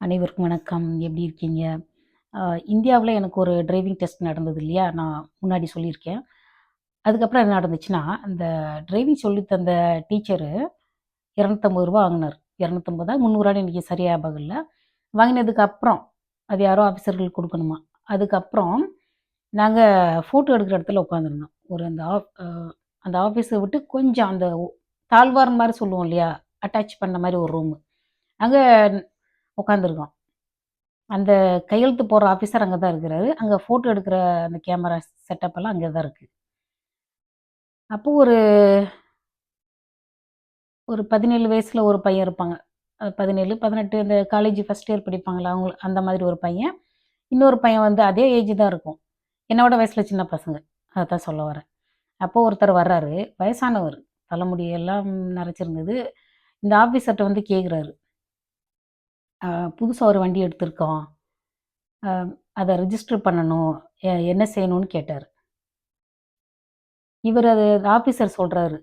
அனைவருக்கும் வணக்கம். எப்படி இருக்கீங்க? இந்தியாவில் எனக்கு ஒரு டிரைவிங் டெஸ்ட் நடந்தது இல்லையா? நான் முன்னாடி சொல்லியிருக்கேன். அதுக்கப்புறம் என்ன நடந்துச்சுன்னா, அந்த டிரைவிங் சொல்லி தந்த டீச்சரு ரூ. 250 வாங்குனாரு. 250 300 எனக்கு சரியா சரியாக இல்லை வாங்கினதுக்கு அப்புறம், அது யாரோ ஆஃபீஸர்களுக்கு கொடுக்கணுமா அதுக்கப்புறம் நாங்கள் ஃபோட்டோ எடுக்கிற இடத்துல உட்காந்துருந்தோம். ஒரு அந்த ஆஃப் அந்த ஆஃபீஸை விட்டு கொஞ்சம் அந்த தாழ்வார் தாழ்வாரம் சொல்லுவோம் இல்லையா? அட்டாச் பண்ண மாதிரி ஒரு ரூமு. அங்கே உட்காந்துருக்கோம். அந்த கையெழுத்து போடுற ஆஃபீஸர் அங்கே தான் இருக்கிறாரு. அங்கே ஃபோட்டோ எடுக்கிற அந்த கேமரா செட்டப் எல்லாம் அங்கே தான் இருக்குது அப்போ ஒரு ஒரு பதினேழு வயசில் ஒரு பையன் இருப்பாங்க. பதினேழு பதினெட்டு இந்த காலேஜ் ஃபர்ஸ்ட் இயர் படிப்பாங்களா அவங்க அந்த மாதிரி ஒரு பையன். இன்னொரு பையன் வந்து அதே ஏஜ் தான் இருக்கும். என்னோட வயசில் சின்ன பசங்க. அதை தான் சொல்ல வரேன். அப்போ ஒருத்தர் வர்றாரு. வயசானவர் தலைமுடியெல்லாம் நிறைச்சிருந்தது இந்த ஆஃபீஸர்கிட்ட வந்து கேட்குறாரு. புதுசாக ஒரு வண்டி எடுத்திருக்கோம். அதை ரிஜிஸ்டர் பண்ணணும். எ என்ன செய்யணும்னு கேட்டார். இவர் அது ஆஃபீஸர் சொல்கிறாரு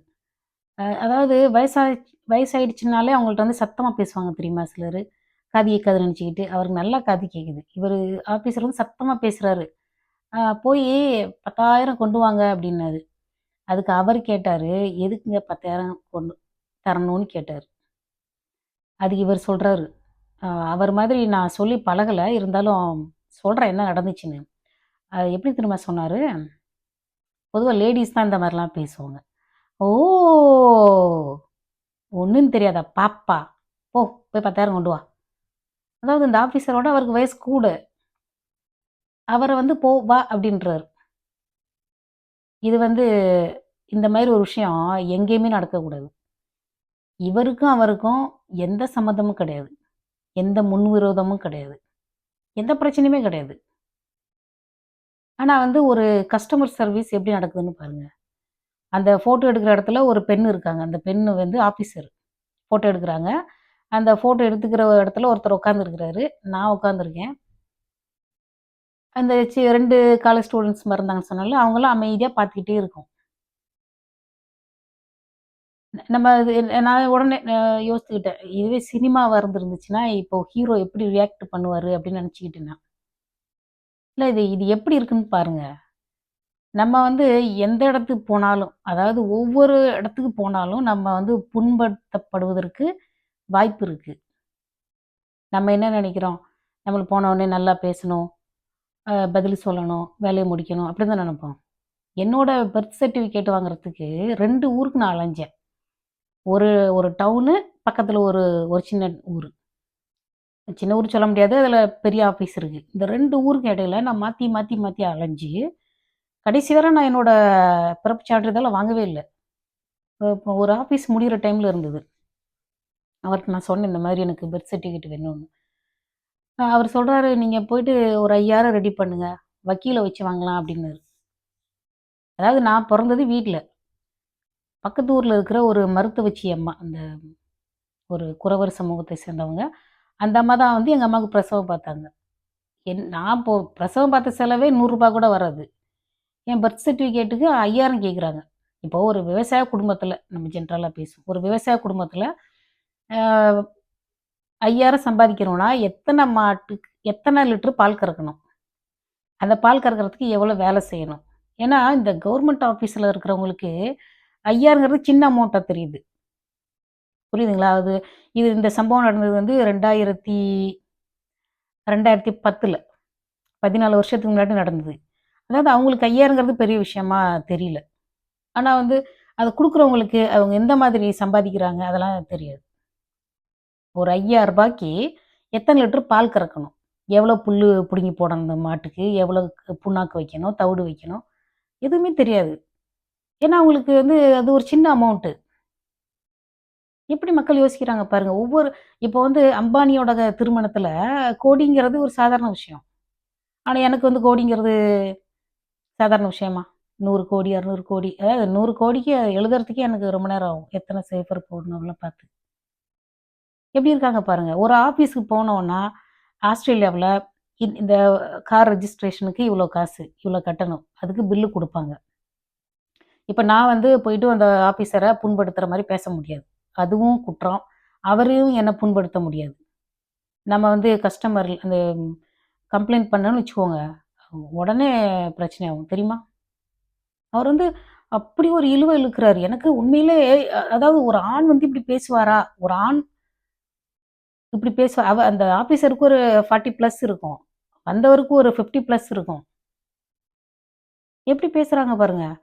அதாவது வயசாகி வயசாயிடுச்சுனாலே அவங்கள்ட்ட வந்து சத்தமாக பேசுவாங்க தெரியுமா சிலர்? காது கதை நினச்சிக்கிட்டு அவருக்கு நல்லா காது கேட்குது. இவர் ஆஃபீஸர் வந்து சத்தமாக பேசுகிறாரு போய் பத்தாயிரம் கொண்டு வாங்க அப்படின்னாரு. அதுக்கு அவர் கேட்டார் எதுக்குங்க 10,000 கொண்டு தரணும்னு? கேட்டார். அதுக்கு இவர் சொல்கிறாரு அவர் மாதிரி நான் சொல்லி பழகலை இருந்தாலும் சொல்கிறேன் என்ன நடந்துச்சுன்னு. அது எப்படி திரும்ப சொன்னார் பொதுவாக லேடிஸ் தான் இந்த மாதிரிலாம் பேசுவாங்க. "ஓ! ஒன்றும் தெரியாதா? பாப்பா! போ போய் 10,000 கொண்டு வா." அதாவது இந்த ஆஃபீஸரோட அவருக்கு வயசு கூட. அவரை வந்து போ, வா அப்படின்றார் இது வந்து இந்த மாதிரி ஒரு விஷயம் எங்கேயுமே நடக்கக்கூடாது. இவருக்கும் அவருக்கும் எந்த சம்மந்தமும் கிடையாது. எந்த முன்விரோதமும் கிடையாது. எந்த பிரச்சனையுமே கிடையாது. ஆனால் வந்து ஒரு கஸ்டமர் சர்வீஸ் எப்படி நடக்குதுன்னு பாருங்கள் அந்த ஃபோட்டோ எடுக்கிற இடத்துல ஒரு பெண் இருக்காங்க. அந்த பெண் வந்து ஆஃபீஸர் ஃபோட்டோ எடுக்கிறாங்க அந்த ஃபோட்டோ எடுத்துக்கிற இடத்துல ஒருத்தர் உட்காந்துருக்கிறாரு. நான் உட்காந்துருக்கேன். அந்த ரெண்டு காலேஜ் ஸ்டூடெண்ட்ஸ் மறந்தாங்கன்னு இருந்தாங்கன்னு சொன்னேன்ல, அமைதியாக பார்த்துக்கிட்டே இருக்கும் நம்ம இது நான் உடனே யோசிச்சுக்கிட்டேன். இதுவே சினிமாவாக இருந்துருந்துச்சுன்னா இப்போ ஹீரோ எப்படி ரியாக்ட் பண்ணுவார் அப்படின்னு நினச்சிக்கிட்டேன் நான். இல்லை இது இது எப்படி இருக்குன்னு பாருங்க. நம்ம வந்து எந்த இடத்துக்கு போனாலும், அதாவது ஒவ்வொரு இடத்துக்கு போனாலும் நம்ம வந்து புண்படுத்தப்படுவதற்கு வாய்ப்பு இருக்குது நம்ம என்ன நினைக்கிறோம் நம்மளுக்கு போன உடனே நல்லா பேசணும், பதில் சொல்லணும், வேலையை முடிக்கணும் அப்படி தான் நினைப்போம் என்னோடய பர்த் சர்டிஃபிகேட் வாங்குறதுக்கு ரெண்டு ஊருக்கு நான் அலைஞ்சேன். ஒரு ஒரு டவுனு, பக்கத்தில் ஒரு ஒரு சின்ன ஊர் சின்ன ஊர் சொல்ல முடியாது. அதில் பெரிய ஆஃபீஸ் இருக்குது இந்த ரெண்டு ஊருக்கு இடையில நான் மாற்றி மாற்றி மாற்றி அலைஞ்சு, கடைசி வரை நான் என்னோட பிறப்பு சான்றிதழை வாங்கவே இல்லை இப்போ ஒரு ஆஃபீஸ் முடிகிற டைமில் இருந்தது. அவர்கிட்ட நான் சொன்னேன், இந்த மாதிரி எனக்கு பர்த் சர்டிஃபிகேட் வேணும்னு. அவர் சொல்கிறாரு நீங்கள் போயிட்டு ஒரு 5000 ரெடி பண்ணுங்க. வக்கீலை வச்சு வாங்கலாம்" அப்படின்னாரு அதாவது நான் பிறந்தது வீட்டில் பக்கத்து ஊரில் இருக்கிற ஒரு மருத்துவச்சி அம்மா. அந்த ஒரு குறவர் சமூகத்தை சேர்ந்தவங்க. அந்த அம்மா தான் வந்து எங்கள் அம்மாவுக்கு பிரசவம் பார்த்தாங்க. என் நான் இப்போ பிரசவம் பார்த்த செலவே நூறுரூபா கூட வராது. என் பர்த் சர்டிஃபிகேட்டுக்கு 5000 கேட்குறாங்க. இப்போ ஒரு விவசாய குடும்பத்தில் நம்ம ஜென்ரலாக பேசுவோம். ஒரு விவசாய குடும்பத்தில் ஐயாயிரம் சம்பாதிக்கிறோம்னா, எத்தனை மாட்டுக்கு எத்தனை லிட்டர் பால் கறக்கணும்? அந்த பால் கறக்கிறதுக்கு எவ்வளோ வேலை செய்யணும்? ஏன்னா, இந்த கவர்மெண்ட் ஆஃபீஸில் இருக்கிறவங்களுக்கு 5000ங்கிறது சின்ன அமௌண்ட்டாக தெரியுது. புரியுதுங்களா? அது இது இந்த சம்பவம் நடந்தது வந்து 2000 2010ல 14 வருஷத்துக்கு முன்னாடி நடந்தது. அதாவது அவங்களுக்கு 5000ங்கிறது பெரிய விஷயமா தெரியல. ஆனால் வந்து அதை கொடுக்குறவங்களுக்கு அவங்க எந்த மாதிரி சம்பாதிக்கிறாங்க அதெல்லாம் தெரியாது. ஒரு ஐயாயிரம் ரூபாய்க்கு எத்தனை லிட்டர் பால் கறக்கணும்? எவ்வளோ புல் பிடுங்கி போடணும் அந்த மாட்டுக்கு? எவ்வளோ புண்ணாக்கு வைக்கணும்? தவிடு வைக்கணும்? எதுவுமே தெரியாது. ஏன்னா அவங்களுக்கு வந்து அது ஒரு சின்ன அமௌண்ட்டு. எப்படி மக்கள் யோசிக்கிறாங்க பாருங்க. ஒவ்வொரு இப்போ வந்து அம்பானியோட திருமணத்தில் கோடிங்கிறது ஒரு சாதாரண விஷயம். ஆனால் எனக்கு வந்து கோடிங்கிறது சாதாரண விஷயமா? நூறு கோடி, 200 கோடி அதாவது நூறு கோடிக்கு எழுதுறதுக்கே எனக்கு ரொம்ப நேரம் ஆகும். எத்தனை சேஃபர் போடணும் பார்த்து. எப்படி இருக்காங்க பாருங்க. ஒரு ஆஃபீஸுக்கு போனோன்னா ஆஸ்திரேலியாவில் இந்த கார் ரெஜிஸ்ட்ரேஷனுக்கு இவ்வளோ காசு, இவ்வளோ கட்டணும். அதுக்கு பில்லு கொடுப்பாங்க இப்போ நான் வந்து போயிட்டு அந்த ஆஃபீஸரை புண்படுத்துகிற மாதிரி பேச முடியாது. அதுவும் குற்றம். அவரையும் என்னை புண்படுத்த முடியாது. நம்ம வந்து கஸ்டமர் அந்த கம்ப்ளைண்ட் பண்ணோன்னு வச்சுக்கோங்க, உடனே பிரச்சனை ஆகும். தெரியுமா? அவர் வந்து அப்படி ஒரு இழுவை இழுக்கிறாரு எனக்கு உண்மையிலே அதாவது ஒரு ஆண் வந்து இப்படி பேசுவாரா? ஒரு ஆண் இப்படி பேசுவா அவ அந்த ஆஃபீஸருக்கு ஒரு ஃபார்ட்டி ப்ளஸ் இருக்கும். வந்தவருக்கு ஒரு ஃபிஃப்டி ப்ளஸ் இருக்கும். எப்படி பேசுகிறாங்க பாருங்கள்